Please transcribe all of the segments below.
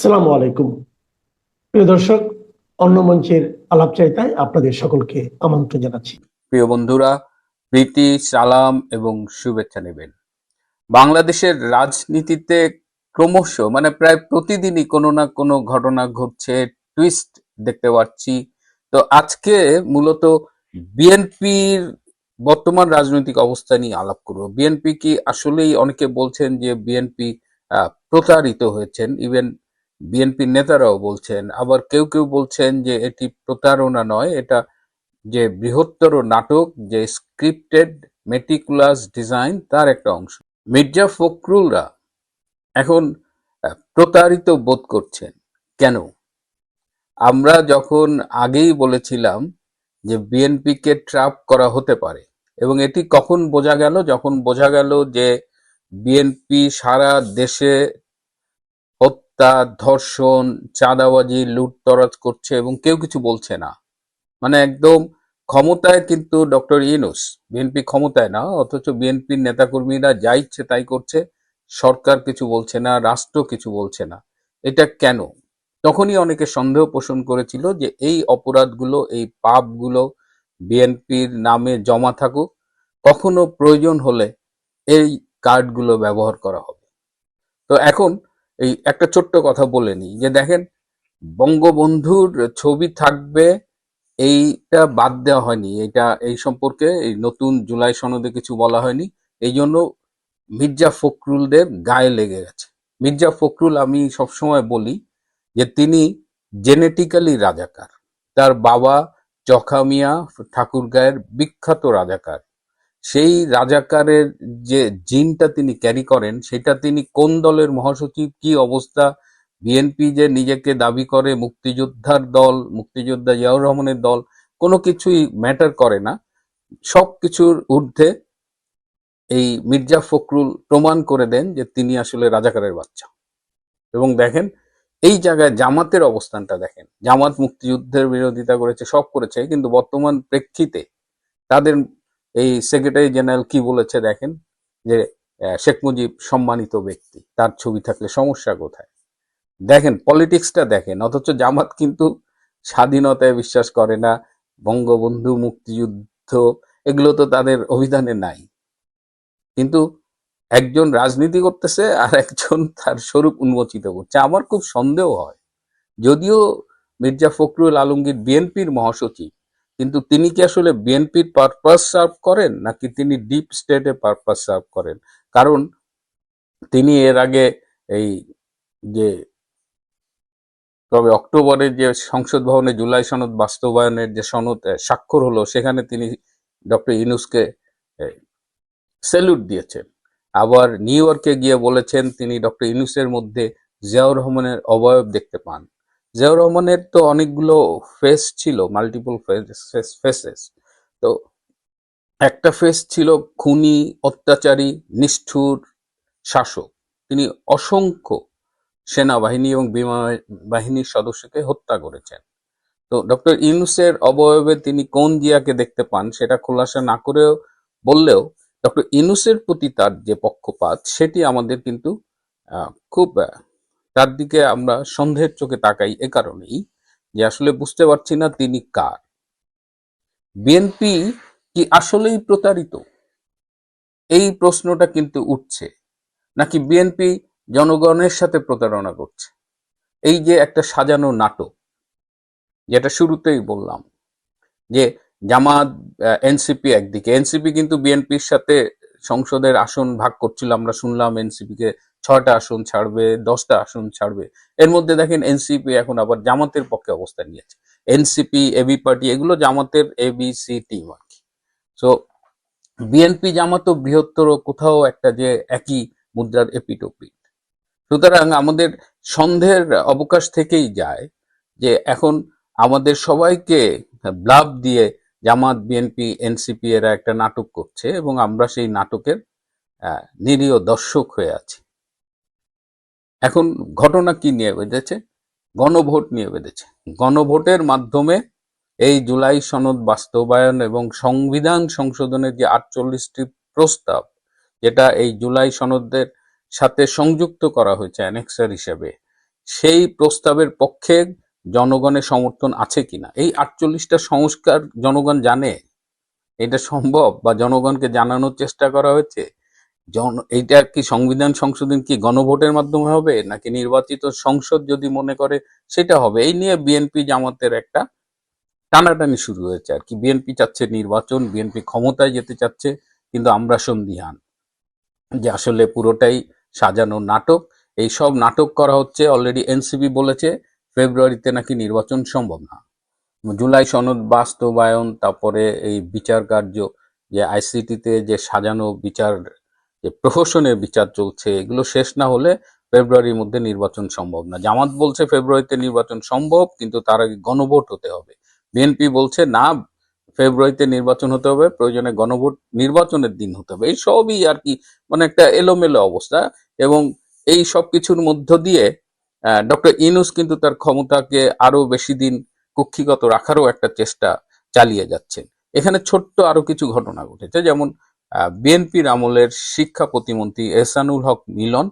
আসসালামু আলাইকুম। প্রিয় দর্শক, অন্য মঞ্চের আলাপচারিতায় আপনাদের সকলকে আমন্ত্রণ জানাচ্ছি। প্রিয় বন্ধুরা, প্রীতি, সালাম এবং শুভেচ্ছা নেবেন। বাংলাদেশের রাজনীতিতে ক্রমশ মানে প্রায় প্রতিদিনই কোনো না কোনো ঘটনা ঘটছে টুইস্ট দেখতে পাচ্ছি। তো আজকে মূলত বিএনপির বর্তমান রাজনৈতিক অবস্থা নিয়ে আলাপ করব। বিএনপি কি আসলেই অনেকে বলছেন যে বিএনপি প্রতারিত হয়েছেন ইভেন বিএনপির নেতারাও বলছেন, আবার কেউ কেউ বলছেন যে এটি প্রতারণা নয়, এটা যে বৃহত্তর নাটক, যে স্ক্রিপ্টেড মেটিকুলাস ডিজাইন তার একটা অংশ। মির্জা ফখরুলরা এখন প্রতারিত বোধ করছেন। কেন? আমরা যখন আগেই বলেছিলাম যে বিএনপিকে ট্র্যাপ করা হতে পারে, এবং এটি কখন বোঝা গেল? যখন বোঝা গেল যে বিএনপি সারা দেশে হত্যা ধর্ষণ, চাঁদাবাজি, লুটতরাজ করছে এবং কেউ কিছু বলছে না। মানে একদম ক্ষমতায় কিন্তু ডক্টর ইউনুস, বিএনপি ক্ষমতায় না, অথচ বিএনপির নেতাকর্মীরা যা ইচ্ছে তাই করছে, সরকার কিছু বলছে না, রাষ্ট্র কিছু বলছে না। এটা কেন? তখনই অনেকে সন্দেহ পোষণ করেছিল যে এই অপরাধগুলো, এই পাপগুলো বিএনপির নামে জমা থাকুক, কখনো প্রয়োজন হলে এই কার্ডগুলো ব্যবহার করা হবে। তো এখন এই একটা ছোট্ট কথা বলে নিই যে দেখেন, বঙ্গবন্ধুর ছবি থাকবে, এইটা বাদ দেওয়া হয়নি। এটা এই সম্পর্কে এই নতুন জুলাই সনদে কিছু বলা হয়নি। এই জন্য মির্জা ফখরুলদের গায়ে লেগে গেছে। মির্জা ফখরুল আমি সবসময় বলি যে তিনি জেনেটিক্যালি রাজাকার। তার বাবা চখা মিয়া ঠাকুরগাঁয়ের বিখ্যাত রাজাকার। সেই রাজাকারের যে জিনটা তিনি ক্যারি করেন, সেটা তিনি কোন দলের মহাসচিব, কি অবস্থা? বিএনপি যে নিজেকে দাবি করে মুক্তিযোদ্ধার দল, মুক্তিযোদ্ধা জিয়াউর রহমানের দল, কোনো কিছুই ম্যাটার করে না। সব কিছুর ঊর্ধ্বে এই মির্জা ফখরুল প্রমাণ করে দেন যে তিনি আসলে রাজাকারের বাচ্চা। এবং দেখেন, এই জায়গায় জামাতের অবস্থানটা দেখেন। জামাত মুক্তিযুদ্ধের বিরোধিতা করেছে, সব করেছে, কিন্তু বর্তমান প্রেক্ষিতে তাদের এই সেক্রেটারি জেনারেল কি বলেছে দেখেন? যে শেখ মুজিব সম্মানিত ব্যক্তি, তার ছবি থাকলে সমস্যা কোথায়? দেখেন পলিটিক্সটা দেখেন, অথচ জামাত কিন্তু স্বাধীনতায় বিশ্বাস করে না, বঙ্গবন্ধু মুক্তিযুদ্ধ, এগুলো তো তাদের অভিধানে নাই। কিন্তু একজন রাজনীতি করতেছে আর একজন তার স্বরূপ উন্মোচিত করছে। আমার খুব সন্দেহ হয়, যদিও মির্জা ফখরুল আলমগীর বিএনপির মহাসচিব কিন্তু তিনি কি আসলে বিএনপির পারপাস সার্ভ করেন, নাকি তিনি ডিপ স্টেটে পারপাস সার্ভ করেন? কারণ তিনি এর আগে এই যে তবে অক্টোবরে যে সংসদ ভবনে জুলাই সনদ বাস্তবায়নের যে সনদ স্বাক্ষর হলো, সেখানে তিনি ডক্টর ইউনুসকে স্যালুট দিয়েছেন। আবার নিউ ইয়র্কে গিয়ে বলেছেন তিনি ডক্টর ইউনুসের মধ্যে জিয়াউর রহমানের অবয়ব দেখতে পান। জিয়াউর রহমানের তো অনেকগুলো ফেস ছিল মাল্টিপল ফেসেস তো একটা ফেস ছিল খুনি, অত্যাচারী, নিষ্ঠুর, শাসক। তিনি অসংখ্য সেনাবাহিনী এবং বিমান বাহিনীর সদস্যকে হত্যা করেছেন। তো ডক্টর ইউনুসের অবয়বে তিনি কোন জিয়াকে দেখতে পান সেটা খোলাসা না করেও বললেও ডক্টর ইনুসের প্রতি তার যে পক্ষপাত, সেটি আমাদের কিন্তু খুব তার দিকে আমরা সন্দেহের চোখে তাকাই এ কারণেই যে আসলে বুঝতে পারছি না তিনি কার। বিএনপি কি আসলেই প্রতারিত? এই প্রশ্নটা কিন্তু উঠছে। নাকি বিএনপি জনগণের সাথে প্রতারণা করছে? এই যে একটা সাজানো নাটক, যেটা শুরুতেই বললাম, যে জামাত এনসিপি একদিকে। এনসিপি কিন্তু বিএনপির সাথে সংসদের আসন ভাগ করছিল, আমরা শুনলাম এনসিপি কে ছয়টা আসন ছাড়বে, দশটা আসন ছাড়বে। এর মধ্যে দেখেন এনসিপি এখন আবার জামাতের পক্ষে অবস্থান নিয়েছে। এনসিপি এবি পার্টি এগুলো জামাতের এবিসি টিম আর কি। সো বিএনপি জামাতও বৃহত্তর, কোথাও একটা যে একই মুদ্রার এপিটোপিট সুতরাং আমাদের সন্দেহের অবকাশ থেকেই যায় যে এখন আমাদের সবাইকে ব্লাব দিয়ে জামাত বিএনপি এনসিপি এরা একটা নাটক করছে এবং আমরা সেই নাটকের নিরীহ দর্শক হয়ে আছি। এখন ঘটনা কি নিয়ে বেঁধেছে? গণভোট নিয়ে বেঁধেছে। গণভোটের মাধ্যমে এই জুলাই সনদ বাস্তবায়ন এবং সংবিধান সংশোধনের যে আটচল্লিশটি প্রস্তাব, যেটা এই জুলাই সনদের সাথে সংযুক্ত করা হয়েছে অ্যানেক্সার হিসেবে, সেই প্রস্তাবের পক্ষে জনগণের সমর্থন আছে কিনা? এই আটচল্লিশটা সংস্কার জনগণ জানে? এটা সম্ভব? বা জনগণকে জানানোর চেষ্টা করা হয়েছে? জন, এইটা কি সংবিধান সংশোধন কি গণভোটের মাধ্যমে হবে নাকি নির্বাচিত সংসদ যদি মনে করে সেটা হবে? এই নিয়ে বিএনপি জামাতের একটা টানাটানি শুরু হয়েছে আর কি। বিএনপি চাচ্ছে নির্বাচন, বিএনপি ক্ষমতায় যেতে চাচ্ছে, কিন্তু আমরা সন্দিহান। যে আসলে পুরোটাই সাজানো নাটক, এই সব নাটক করা হচ্ছে অলরেডি এনসিপি বলেছে, ফেব্রুয়ারিতে নাকি নির্বাচন সম্ভব না। জুলাই সনদ বাস্তবায়ন, তারপরে এই বিচার কার্য, যে আইসিটিতে যে সাজানো বিচার যে প্রহসনের বিচার চলছে, এগুলো শেষ না হলে ফেব্রুয়ারির মধ্যে নির্বাচন সম্ভব না। জামাত বলছে ফেব্রুয়ারিতে নির্বাচন সম্ভব, কিন্তু তার আগে গণভোট হতে হবে। বিএনপি বলছে, না, ফেব্রুয়ারিতে নির্বাচন হতে হবে, প্রয়োজনে গণভোট, নির্বাচনের দিন হতে হবে। এই সবই আর কি মানে একটা এলোমেলো অবস্থা এবং এই সব কিছুর মধ্য দিয়ে ডক্টর ইনুস কিন্তু তার ক্ষমতাকে আরও বেশি দিন কুক্ষিগত রাখারও একটা চেষ্টা চালিয়ে যাচ্ছেন। এখানে ছোট্ট আরও কিছু ঘটনা ঘটেছে, যেমন বিএনপির আমলের শিক্ষা প্রতিমন্ত্রী এহসানুল হক মিলন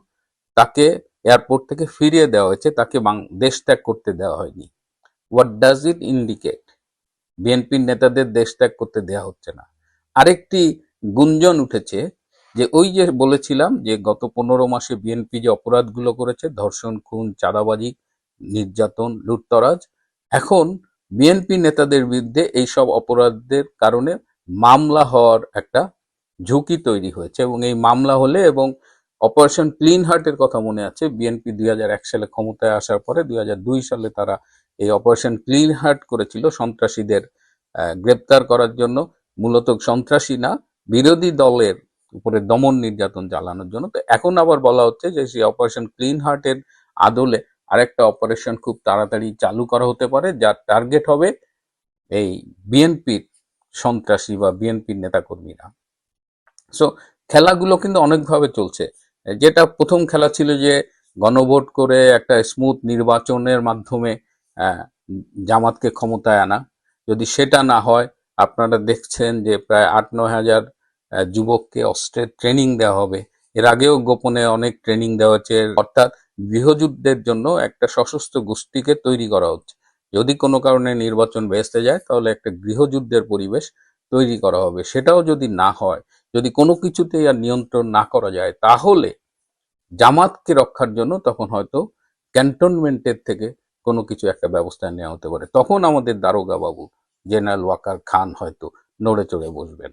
তাকে এয়ারপোর্ট থেকে ফিরিয়ে দেওয়া হয়েছে, তাকে দেশ ত্যাগ করতে দেওয়া হয়নি। হোয়াট ডাজ ইট ইন্ডিকেট বিএনপির নেতাদের দেশ ত্যাগ করতে দেওয়া হচ্ছে না। আরেকটি গুঞ্জন উঠেছে যে ওই যে বলেছিলাম যে গত পনেরো মাসে বিএনপি যে অপরাধগুলো করেছে, ধর্ষণ, খুন, চাঁদাবাজি, নির্যাতন, লুটতরাজ, এখন বিএনপি নেতাদের বিরুদ্ধে এইসব অপরাধের কারণে মামলা হওয়ার একটা ঝুঁকি তৈরি হয়েছে এবং এই মামলা হলে এবং অপারেশন ক্লিন হার্টের কথা মনে আছে বিএনপি দুই হাজার এক সালে ক্ষমতায় আসার পরে দুই হাজার দুই সালে তারা এই অপারেশন ক্লিন হার্ট করেছিল সন্ত্রাসীদের গ্রেপ্তার করার জন্য। মূলত সন্ত্রাসী না বিরোধী দলের উপরে দমন নির্যাতন চালানোর জন্য। তো এখন আবার বলা হচ্ছে যে সেই অপারেশন ক্লিন হার্টের আদলে আরেকটা অপারেশন খুব তাড়াতাড়ি চালু করা হতে পারে, যার টার্গেট হবে এই বিএনপির সন্ত্রাসী বা বিএনপির নেতাকর্মীরা। সো খেলাগুলো কিন্তু অনেকভাবে চলছে। যেটা প্রথম খেলা ছিল যে, গণভোট করে একটা স্মুথ নির্বাচনের মাধ্যমে জামাতকে ক্ষমতায় আনা। যদি সেটা না হয়, আপনারা দেখছেন যে, প্রায় আট নয় হাজার যুবককে অস্ত্রের ট্রেনিং দেওয়া হবে। এর আগেও গোপনে অনেক ট্রেনিং দেওয়া হচ্ছে। অর্থাৎ গৃহযুদ্ধের জন্য একটা সশস্ত্র গোষ্ঠীকে তৈরি করা হচ্ছে। যদি কোনো কারণে নির্বাচন বেসতে যায়, তাহলে একটা গৃহযুদ্ধের পরিবেশ তৈরি করা হবে, সেটাও যদি না হয়, যদি কোনো কিছুতেই আর নিয়ন্ত্রণ না করা যায়, তাহলে জামাতকে রক্ষার জন্য তখন হয়তো ক্যান্টনমেন্টের থেকে কোনো কিছু একটা ব্যবস্থা নেওয়া হতে পারে। তখন আমাদের দারোগা বাবু জেনারেল ওয়াকার খান হয়তো নড়ে চড়ে বসবেন।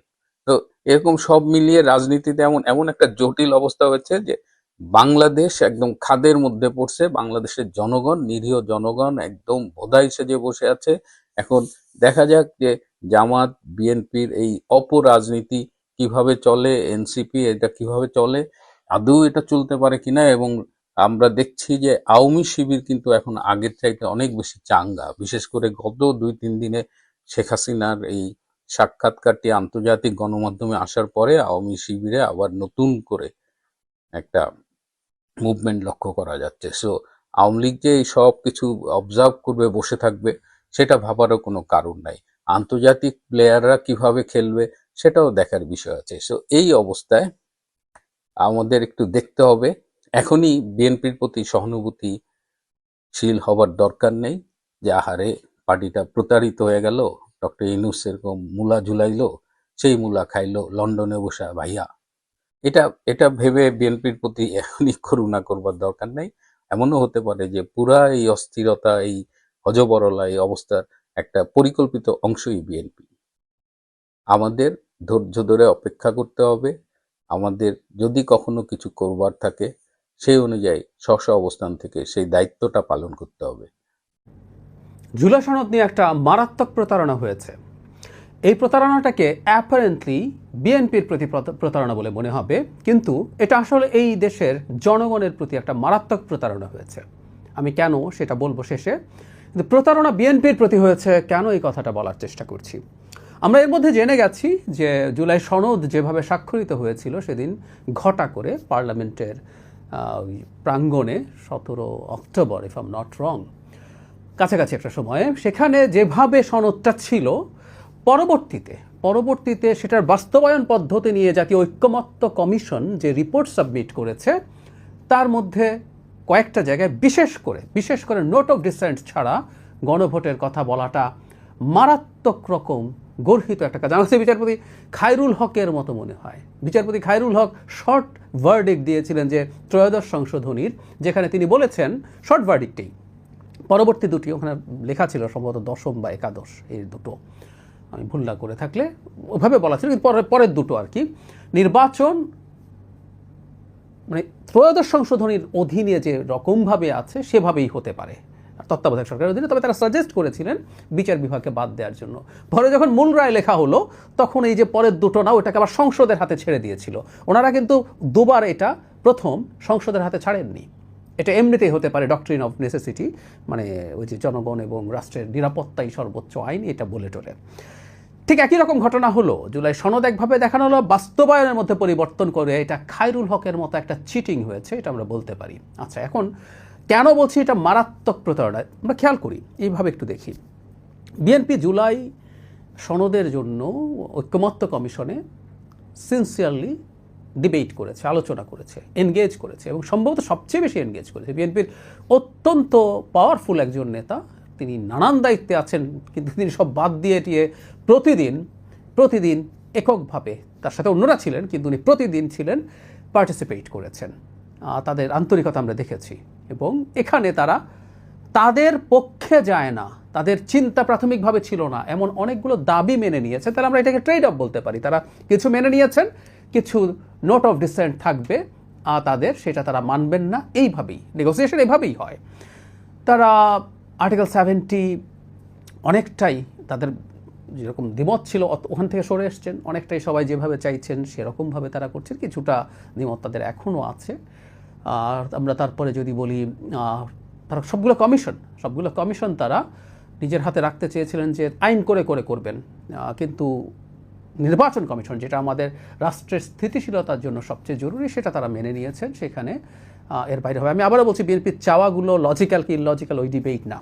তো এরকম সব মিলিয়ে রাজনীতিতে এমন এমন একটা জটিল অবস্থা হয়েছে যে বাংলাদেশ একদম খাদের মধ্যে পড়ছে, বাংলাদেশের জনগণ, নিরীহ জনগণ একদম বোধাই সেজে বসে আছে এখন দেখা যাক যে জামাত, বিএনপির এই অপরাজনীতি কীভাবে চলে, এনসিপি এটা কীভাবে চলে, আদৌ এটা চলতে পারে কিনা এবং আমরা দেখছি যে আওয়ামী শিবির কিন্তু এখন আগের চাইতে অনেক বেশি চাঙ্গা। বিশেষ করে গত দুই, তিন দিনে শেখ হাসিনার এই সাক্ষাৎকারটি আন্তর্জাতিক গণমাধ্যমে আসার পরে আওয়ামী শিবিরে আবার নতুন করে একটা মুভমেন্ট লক্ষ্য করা যাচ্ছে। সো আওয়ামী লীগ যে এই সব কিছু অবজার্ভ করবে, বসে থাকবে সেটা ভাবারও কোনো কারণ নাই। আন্তর্জাতিক প্লেয়াররা কীভাবে খেলবে সেটাও দেখার বিষয় আছে। সো এই অবস্থায় আমাদের একটু দেখতে হবে। এখনই বিএনপির প্রতি সহানুভূতিশীল হবার দরকার নেই। যে আহারে পার্টিটা প্রতারিত হয়ে গেল, ডক্টর ইনুস এরকম মূলা ঝুলাইলো, সেই মূলা খাইলো, লন্ডনে বসা, ভাইয়া, এটা এটা ভেবে বিএনপির প্রতি এখনই করুণা করবার দরকার নেই। এমনও হতে পারে যে পুরা এই অস্থিরতা, এই হজবরলা এই অবস্থার একটা পরিকল্পিত অংশই বিএনপি। আমাদের ধৈর্য ধরে অপেক্ষা করতে হবে। আমাদের যদি কখনো কিছু করবার থাকে, সেই অনুযায়ী স্ব অবস্থান থেকে সেই দায়িত্বটা পালন করতে হবে। জুলাই সনদ নিয়ে একটা মারাত্মক প্রতারণা হয়েছে। এই প্রতারণাটাকে অ্যাপারেন্টলি বিএনপির প্রত- প্রতারণা বলে মনে হবে। কিন্তু এটা আসলে এই দেশের জনগণের প্রতি একটা মারাত্মক প্রতারণা হয়েছে। আমি কেন সেটা বলব শেষে? প্রতারণা বিএনপির প্রতি হয়েছে কেন এই কথাটা বলার চেষ্টা করছি? আমরা এর মধ্যে জেনে গেছি যে জুলাই সনদ যেভাবে স্বাক্ষরিত হয়েছিল সেদিন ঘটা করে পার্লামেন্টের প্রাঙ্গণে সতেরো October if I'm not wrong কাছাকাছি একটা সময়ে। সেখানে যেভাবে সনদটা ছিল, পরবর্তীতে পরবর্তীতে সেটার বাস্তবায়ন পদ্ধতি নিয়ে জাতীয় ঐক্যমত্য কমিশন যে রিপোর্ট সাবমিট করেছে, তার মধ্যে কয়েকটা জায়গায়, বিশেষ করে বিশেষ করে নোট অফ ডিসেন্ট ছাড়া গণভোটের কথা বলাটা মারাত্মক রকম গর্হিত একটা কাজ। আমার বিচারপতি খায়রুল হকের মতো মনে হয়। বিচারপতি খায়রুল হক শর্ট ভার্ডিক দিয়েছিলেন যে ত্রয়োদশ সংশোধনীর, যেখানে তিনি বলেছেন শর্ট ভার্ডিকটেই পরবর্তী দুটি, ওখানে লেখা ছিল সম্ভবত দশম বা একাদশ, এই দুটো। আমি ভুল না করে থাকলে ওভাবে বলা ছিল, কিন্তু পরের দুটো আর কি। নির্বাচন মানে ত্রয়োদশ সংশোধনীর অধীনে যে রকমভাবে আছে, সেভাবেই হতে পারে। তত্ত্বাবধায়ক সরকারের অধীনে, তবে তারা সাজেস্ট করেছিলেন বিচার বিভাগকে বাদ দেওয়ার জন্য। পরে যখন মূল রায় লেখা হলো, তখন এই যে পরের দুটো না ওটাকে আবার সংসদের হাতে ছেড়ে দিয়েছিল। ওনারা কিন্তু দুবার এটা প্রথম সংসদের হাতে ছাড়েননি। এটা এমনিতেই হতে পারে ডক্ট্রিন অফ নেসেসিটি মানে ওই যে জনগণ এবং রাষ্ট্রের নিরাপত্তাই সর্বোচ্চ আইন, এটা বলে টোলে ঠিক একই রকম ঘটনা হলো, জুলাই সনদ একভাবে দেখানো হলো, বাস্তবায়নের মধ্যে পরিবর্তন করে এটা খায়রুল হকের মতো একটা চিটিং হয়েছে, এটা আমরা বলতে পারি। আচ্ছা এখন কেন বলছি এটা মারাত্মক প্রতারণা? আমরা খেয়াল করি, এইভাবে একটু দেখি। বিএনপি জুলাই সনদের জন্য ঐক্যমত্য কমিশনে সিনসিয়ারলি ডিবেট করেছে, আলোচনা করেছে এনগেজ করেছে এবং সম্ভবত সবচেয়ে বেশি এনগেজ করেছে। বিএনপির অত্যন্ত পাওয়ারফুল একজন নেতা তিনি নানান দায়িত্বে আছেন, কিন্তু তিনি সব বাদ দিয়ে টিয়ে প্রতিদিন প্রতিদিন এককভাবে তার সাথে অন্যরা ছিলেন, কিন্তু উনি প্রতিদিন ছিলেন পার্টিসিপেট করেছেন। তাদের আন্তরিকতা আমরা দেখেছি। এবং এখানে তারা তাদের পক্ষে যায় না, তাদের চিন্তা প্রাথমিকভাবে ছিল না, এমন অনেকগুলো দাবি মেনে নিয়েছে। তাহলে আমরা এটাকে ট্রেড অফ বলতে পারি। তারা কিছু মেনে নিয়েছেন, কিছু নোট অফ ডিসেন্ট থাকবে তাদের, সেটা তারা মানবেন না। এইভাবেই নেগোসিয়েশন এভাবেই হয়। তারা আর্টিকেল সেভেন্টি অনেকটাই তাদের যেরকম দ্বিমত ছিল ওখান থেকে সরে এসছেন। অনেকটাই সবাই যেভাবে চাইছেন, সেরকমভাবে তারা করছেন। কিছুটা দ্বিমত তাদের এখনও আছে। আর আমরা তারপরে যদি বলি তারা সবগুলো কমিশন সবগুলো কমিশন তারা নিজের হাতে রাখতে চেয়েছিলেন যে আইন করে করে করবেন। কিন্তু নির্বাচন কমিশন যেটা আমাদের রাষ্ট্রের স্থিতিশীলতার জন্য সবচেয়ে জরুরি, সেটা তারা মেনে নিয়েছেন। সেখানে এর বাইরে হবে। আমি আবারও বলছি, বিএনপির চাওয়াগুলো লজিক্যাল কি ইলজিক্যাল ওই ডিবেট না।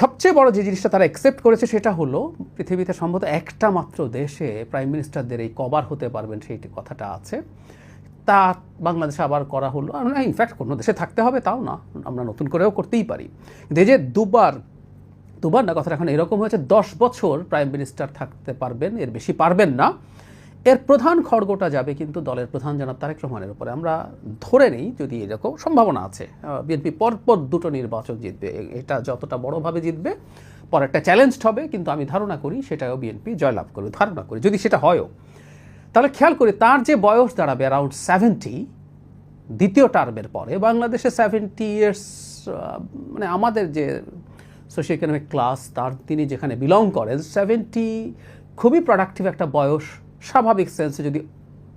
সবচেয়ে বড় যে জিনিসটা তারা অ্যাকসেপ্ট করেছে সেটা হলো, পৃথিবীতে সম্ভবত একটা মাত্র দেশে প্রাইম মিনিস্টারদের এই কভার হতে পারবেন সেই কথাটা আছে। তা বাংলাদেশে আবার করা হলো। ইনফ্যাক্ট কোনো দেশে থাকতে হবে, তাও না। আমরা নতুন করেও করতেই পারি। কিন্তু এই যে দুবার দুবার না, কথাটা এখন এরকম হয়েছে, দশ বছর প্রাইম মিনিস্টার থাকতে পারবেন, এর বেশি পারবেন না। এর প্রধান খড়গোটা যাবে কিন্তু দলের প্রধান জনাব তারেক রহমানের উপরে। আমরা ধরে নেই যদি এরকম সম্ভাবনা আছে। বিএনপি পরপর দুটো নির্বাচন জিতবে। এটা যতটা বড়ভাবে জিতবে পরে একটা চ্যালেঞ্জড হবে, কিন্তু আমি ধারণা করি সেটাও বিএনপি জয়লাভ করবে, ধারণা করি, যদি সেটা হয়ও। তাহলে খেয়াল করি তার যে বয়স দাঁড়াবে অ্যারাউন্ড সেভেন্টি দ্বিতীয় টার্মের পরে, বাংলাদেশে সেভেন্টি ইয়ার্স মানে আমাদের যে সোশিও ইকোনমিক ক্লাস তার তিনি যেখানে বিলং করেন সেভেন্টি খুবই প্রোডাক্টিভ একটা বয়স স্বাভাবিক সেন্সে যদি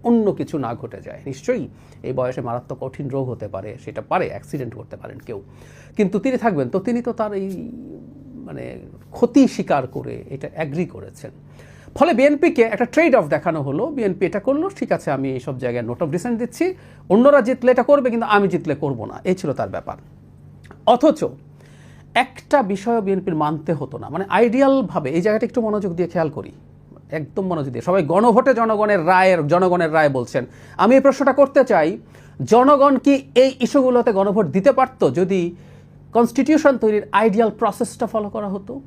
অন্য কিছু না ঘটে যায়, নিশ্চয়ই এই বয়সে মারাত্মক কঠিন রোগ হতে পারে, সেটা পারে অ্যাক্সিডেন্ট করতে পারেন কেউ। কিন্তু তিনি থাকবেন, তো তিনি তো তার এই মানে ক্ষতি স্বীকার করে এটা অ্যাগ্রি করেছেন। ফলে বিএনপিকে একটা ট্রেড অফ দেখানো হলো। বিএনপি এটা করল, ঠিক আছে, আমি এইসব জায়গায় নোট অফ ডিসেন্ট দিচ্ছি। অন্যরা জিতলে এটা করবে, কিন্তু আমি জিতলে করব না। এই ছিল তার ব্যাপার। অথচ একটা বিষয় বিএনপির মানতে হতো না। মানে আইডিয়ালভাবে এই জায়গাটা একটু মনোযোগ দিয়ে খেয়াল করি। একদম মনোযোগ দিয়ে। সবাই গণভোটে জনগণের রায়ের জনগণের রায় বলছেন। আমি এই প্রশ্নটা করতে চাই, জনগণ কি এই ইস্যুগুলোতে গণভোট দিতে পারতো যদি কনস্টিটিউশন তৈরির আইডিয়াল প্রসেসটা ফলো করা হতো?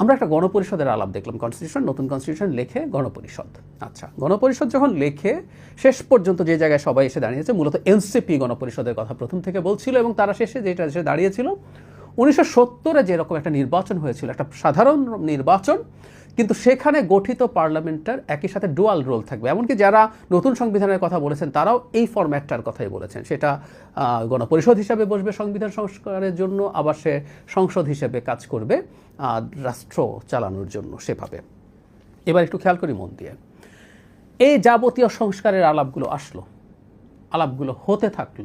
আমরা একটা গণপরিষদের আলাপ দেখলাম। কনস্টিটিউশন নতুন কনস্টিটিউশন লেখে গণপরিষদ। আচ্ছা গণপরিষদ যখন লেখে, শেষ পর্যন্ত যে জায়গায় সবাই এসে দাঁড়িয়েছে, মূলত এনসিপি গণপরিষদের কথা প্রথম থেকে বলছিল এবং তারা শেষে যেটা এসে দাঁড়িয়েছিল, উনিশশো সত্তরে যেরকম একটা নির্বাচন হয়েছিল, একটা সাধারণ নির্বাচন কিন্তু সেখানে গঠিত পার্লামেন্টের একই সাথে ডুয়াল রোল থাকবে। এমনকি যারা নতুন সংবিধানের কথা বলেছেন, তারাও এই ফরম্যাটটার কথাই বলেছেন। সেটা গণপরিষদ হিসাবে বসবে সংবিধান সংস্কারের জন্য, আবার সে সংসদ হিসেবে কাজ করবে রাষ্ট্র চালানোর জন্য সেভাবে। এবার একটু খেয়াল করি মন দিয়ে। এই যাবতীয় সংস্কারের আলাপগুলো আসলো। আলাপগুলো হতে থাকল।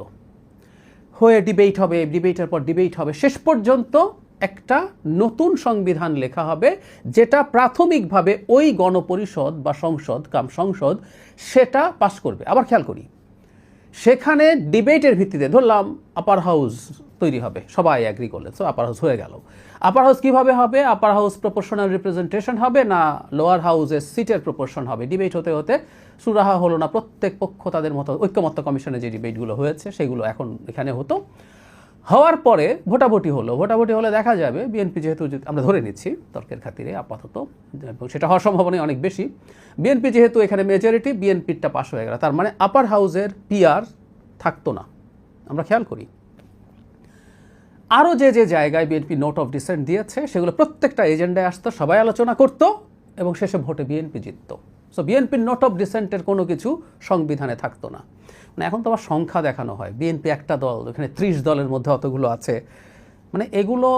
হয়ে ডিবেট হবে ডিবেটের পর ডিবেট হবে। শেষ পর্যন্ত একটা নতুন সংবিধান লেখা হবে, যেটা প্রাথমিকভাবে ওই গণপরিষদ বা সংসদ, কাম সংসদ, সেটা পাশ করবে। আবার খেয়াল করি, সেখানে ডিবেটের ভিত্তিতে ধরলাম আপার হাউস তৈরি হবে। সবাই অ্যাগ্রি করলেন সো আপার হাউস হয়ে গেল। আপার হাউস কীভাবে হবে? আপার হাউস প্রপোর্শনাল রিপ্রেজেন্টেশন হবে না লোয়ার হাউসের সিটের প্রপোর্শন হবে? ডিবেট হতে হতে সুরাহা হলো না প্রত্যেক পক্ষ তাদের মতো, ঐক্যমত্য কমিশনে যে ডিবেটগুলো হয়েছে, সেগুলো এখন এখানে হতো। হওয়ার পরে ভোটাভুটি হলো। ভোটাভুটি হলে দেখা যাবে বিএনপি যেহেতু আমরা ধরে নিচ্ছি তর্কের খাতিরে আপাতত সেটা হওয়ার সম্ভাবনা অনেক বেশি। বিএনপি যেহেতু এখানে মেজরিটি বিএনপিরটা পাশ হয়ে গেল। তার মানে আপার হাউজের পিআর থাকতো না। আমরা খেয়াল করি। আরও যে যে জায়গায় বিএনপি নোট অফ ডিসেন্ট দিয়েছে, সেগুলো প্রত্যেকটা এজেন্ডায় আসতো, সবাই আলোচনা করতো, এবং শেষে ভোটে বিএনপি জিতত। সো বিএনপির নোট অফ ডিসেন্টের কোনো কিছু সংবিধানে থাকতো না। মানে এখন তো আবার সংখ্যা দেখানো হয়। বিএনপি একটা দল এখানে ত্রিশ দলের মধ্যে অতগুলো আছে। মানে এগুলো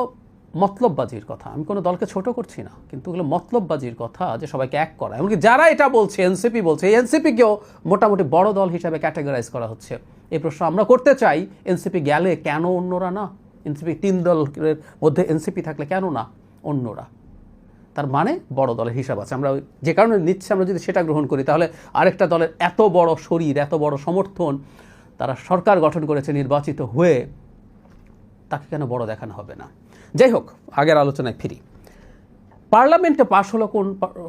মতলববাজির কথা। আমি কোনো দলকে ছোট করছি না, কিন্তু এগুলো মতলববাজির কথা যে সবাইকে এক করা। এমনকি যারা এটা বলছে, এনসিপি বলছে, এই এনসিপিকেও মোটামুটি বড় দল হিসাবে ক্যাটাগরাইজ করা হচ্ছে। এই প্রশ্ন আমরা করতে চাই, এনসিপি গেলে কেন অন্যরা না? এনসিপি তিন দলের মধ্যে এনসিপি থাকলে কেন না অন্যরা? তার মানে বড় দলের হিসাব আছে। আমরা যে কারণে নিচ্ছে, আমরা যদি সেটা গ্রহণ করি, তাহলে আরেকটা দলের এত বড় শরীর, এত বড় সমর্থন তারা সরকার গঠন করেছে, নির্বাচিত হয়ে তাকে কেন বড় দেখানো হবে না? যাই হোক, আগের আলোচনায় ফিরি। পার্লামেন্টে পাশ হলো কোন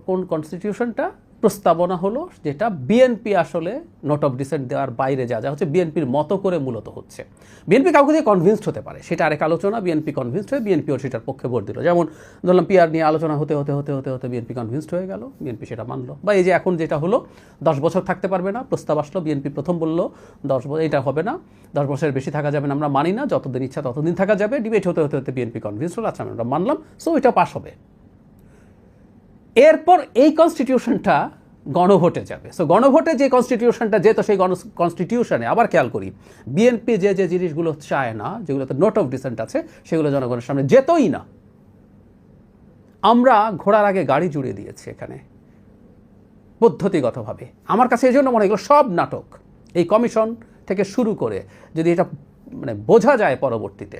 কোন কনস্টিটিউশনটা প্রস্তাবনা হলো যেটা বিএনপি আসলে নোট অফ ডিসেন্ট দেওয়ার বাইরে যা যা হচ্ছে বিএনপির মতো করে মূলত হচ্ছে। বিএনপি কাউকে দিয়ে কনভিন্সড হতে পারে, সেটা আরেক আলোচনা বিএনপি কনভিন্সড হয়ে বিএনপিও সেটার পক্ষে ভোট দিল। যেমন ধরলাম পিআর নিয়ে আলোচনা হতে হতে হতে হতে হতে বিএনপি কনভিন্সড হয়ে গেল বিএনপি সেটা মানলো। বা এই যে এখন যেটা হলো, দশ বছর থাকতে পারবে না, প্রস্তাব আসলো বিএনপি প্রথম বলল, দশ বছর এটা হবে না, দশ বছরের বেশি থাকা যাবে না, আমরা মানি না, যতদিন ইচ্ছা ততদিন থাকা যাবে ডিবেট হতে হতে হতে বিএনপি কনভিন্স হলো আচ্ছা আমরা মানলাম সো এটা পাশ হবে। এরপর এই কনস্টিটিউশনটা গণভোটে যাবে। সো গণভোটে যে কনস্টিটিউশনটা যেত সেই গণ কনস্টিটিউশনে আবার খেয়াল করি বিএনপি যে যে জিনিসগুলো চায় না, যেগুলোতে নোট অফ ডিসেন্ট আছে, সেগুলো জনগণের সামনে যেতই না। আমরা ঘোড়ার আগে গাড়ি জুড়ে দিয়েছি এখানে, পদ্ধতিগতভাবে। আমার কাছে এই জন্য মনে হয় সব নাটক। এই কমিশন থেকে শুরু করে, যদি এটা মানে বোঝা যায় পরবর্তীতে।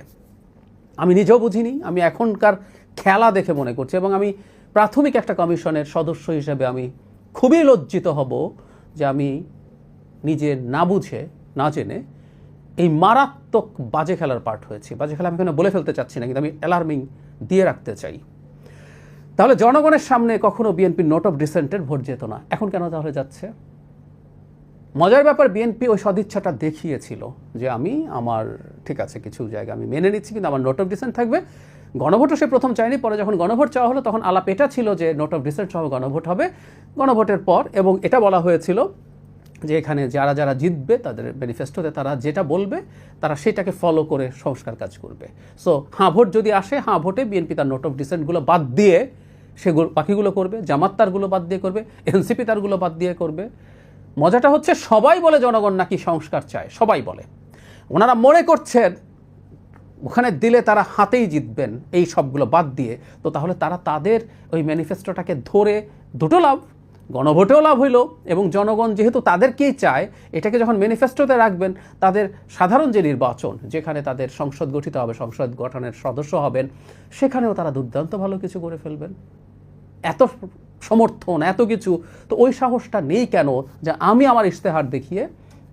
আমি নিজেও বুঝিনি, আমি এখনকার খেলা দেখে মনে করছি এবং আমি প্রাথমিক একটা কমিশনের সদস্য হিসেবে আমি খুবই লজ্জিত হব যে আমি নিজে না বুঝে, না জেনে এই মারাত্মক বাজে খেলার পার্ট হয়েছি। বাজে খেলা আমি এখানে বলে ফেলতে চাচ্ছি না, কিন্তু আমি অ্যালার্মিং দিয়ে রাখতে চাই। তাহলে জনগণের সামনে কখনো বিএনপির নোট অফ ডিসেন্টের ভোট যেত না। এখন কেন তাহলে যাচ্ছে? মজার ব্যাপার বিএনপি ওই সদিচ্ছাটা দেখিয়েছিল যে আমি আমার, ঠিক আছে, কিছু জায়গা আমি মেনে নিচ্ছি, কিন্তু আমার নোট অফ ডিসেন্ট থাকবে। গণভোটও সে প্রথম চায়নি, পরে যখন গণভোট চাওয়া হলো তখন আলাপ এটা ছিল যে নোট অফ ডিসেন্ট সহ গণভোট হবে। গণভোটের পর এবং এটা বলা হয়েছিল যে এখানে যারা যারা জিতবে তাদের ম্যানিফেস্টোতে তারা যেটা বলবে, তারা সেটাকে ফলো করে সংস্কার কাজ করবে। সো হাঁ ভোট যদি আসে হাঁ ভোটে বিএনপি তার নোট অফ ডিসেন্টগুলো বাদ দিয়ে সেগুলো বাকিগুলো করবে, জামাত তারগুলো বাদ দিয়ে করবে এনসিপি তারগুলো বাদ দিয়ে করবে। মজাটা হচ্ছে সবাই বলে জনগণ নাকি সংস্কার চায়, সবাই বলে। ওনারা মনে করছেন ওখানে দিলে তারা হাতেই জিতবেন, এই সবগুলো বাদ দিয়ে। তো তাহলে তারা তাদের ওই ম্যানিফেস্টোটাকে ধরে দুটো লাভ, গণভোটেও লাভ হইল এবং জনগণ যেহেতু তাদেরকেই চায়, এটাকে যখন ম্যানিফেস্টোতে রাখবেন, তাদের সাধারণ যে নির্বাচন, যেখানে তাদের সংসদ গঠিত হবে, সংসদ গঠনের সদস্য হবেন, সেখানেও তারা দুর্দান্ত ভালো কিছু করে ফেলবেন। এত সমর্থন, এত কিছু, তো ওই সাহসটা নেই কেন যে আমি আমার ইশতেহার দেখিয়ে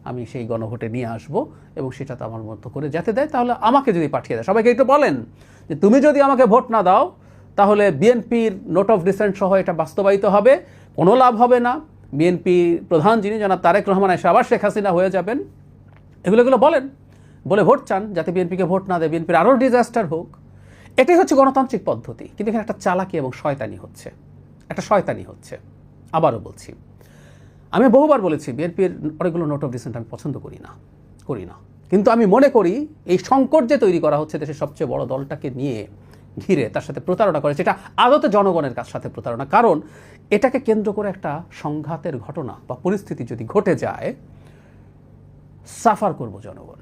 আমি সেই গণভোটে নিয়ে আসব এবং সেটা তো আমার মতো করে যেতে দেয়, তাহলে আমাকে যদি পাঠিয়ে দেয়। সবাইকে একটু বলেন যে তুমি যদি আমাকে ভোট না দাও, তাহলে বিএনপির নোট অফ ডিসেন্ট সহ এটা বাস্তবায়িত হবে, কোনো লাভ হবে না। বিএনপি প্রধান যিনি জনাব তারেক রহমান এসে আবার শেখ হাসিনা হয়ে যাবেন। এগুলো এগুলো বলেন, বলে ভোট চান যাতে বিএনপিকে ভোট না দেয়। বিএনপির আরও ডিজাস্টার হোক। এটাই হচ্ছে গণতান্ত্রিক পদ্ধতি। কিন্তু এখানে একটা চালাকি এবং শয়তানি হচ্ছে। একটা শয়তানি হচ্ছে। আবারও বলছি। আমি বহুবার বলেছি, বিএনপির অনেকগুলো নোট অফ ডিসেন্ট আমি পছন্দ করি না করি না। কিন্তু আমি মনে করি, এই সংকট যে তৈরি করা হচ্ছে দেশের সবচেয়ে বড় দলটাকে নিয়ে ঘিরে, তার সাথে প্রতারণা করে, সেটা আদতে জনগণের কাছ সাথে প্রতারণা। কারণ এটাকে কেন্দ্র করে একটা সংঘাতের ঘটনা বা পরিস্থিতি যদি ঘটে যায় সাফার করব জনগণ।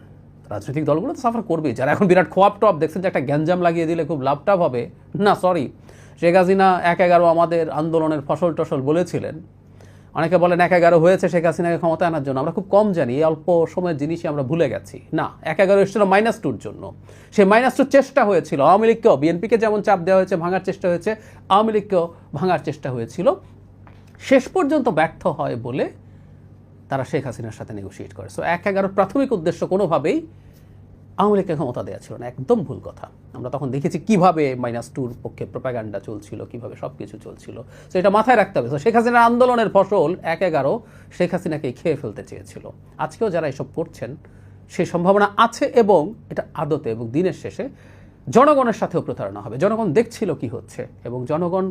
রাজনৈতিক দলগুলো তো সাফার করবেই। যারা এখন বিরাট খোয়াপ টপ দেখছেন যে একটা গ্যাঞ্জাম লাগিয়ে দিলে খুব লাভটাভ হবে। না সরি শেখ হাসিনা এক এগারো আমাদের আন্দোলনের ফসল টসল বলেছিলেন। অনেকে বলেন এক এগারো হয়েছে শেখ হাসিনাকে ক্ষমতা আনার জন্য। আমরা খুব কম জানি এই অল্প সময়ের জিনিসই আমরা ভুলে গেছি। না, এক এগারো এসেছিল মাইনাস টুর জন্য। সেই মাইনাস টুর চেষ্টা হয়েছিল, আওয়ামী লীগকেও বিএনপিকে যেমন চাপ দেওয়া হয়েছে, ভাঙার চেষ্টা হয়েছে, আওয়ামী লীগকেও ভাঙার চেষ্টা হয়েছিল। শেষ পর্যন্ত ব্যর্থ হয় বলে তারা শেখ হাসিনার সাথে নেগোসিয়েট করে। সো এক এগারোর প্রাথমিক উদ্দেশ্য কোনোভাবেই আওয়ামী লীগকে ক্ষমতা দেওয়া ছিল না, একদম ভুল কথা। আমরা তখন দেখেছি কীভাবে মাইনাস টুর পক্ষে প্রোপাগান্ডা চলছিল, কীভাবে সব কিছু চলছিল। তো এটা মাথায় রাখতে হবে। তো শেখ হাসিনার আন্দোলনের ফসল এক এগারো শেখ হাসিনাকে খেয়ে ফেলতে চেয়েছিল। আজকেও যারা এসব করছেন সেই সম্ভাবনা আছে এবং এটা আদতে এবং দিনের শেষে জনগণের সাথেও প্রতারণা হবে। জনগণ দেখছিল কি হচ্ছে এবং জনগণ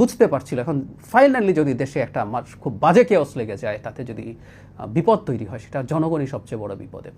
বুঝতে পারছিল। এখন ফাইনালি যদি দেশে একটা খুব বাজে কেওস লেগে যায়, তাতে যদি বিপদ তৈরি হয়, সেটা জনগণই সবচেয়ে বড় বিপদে।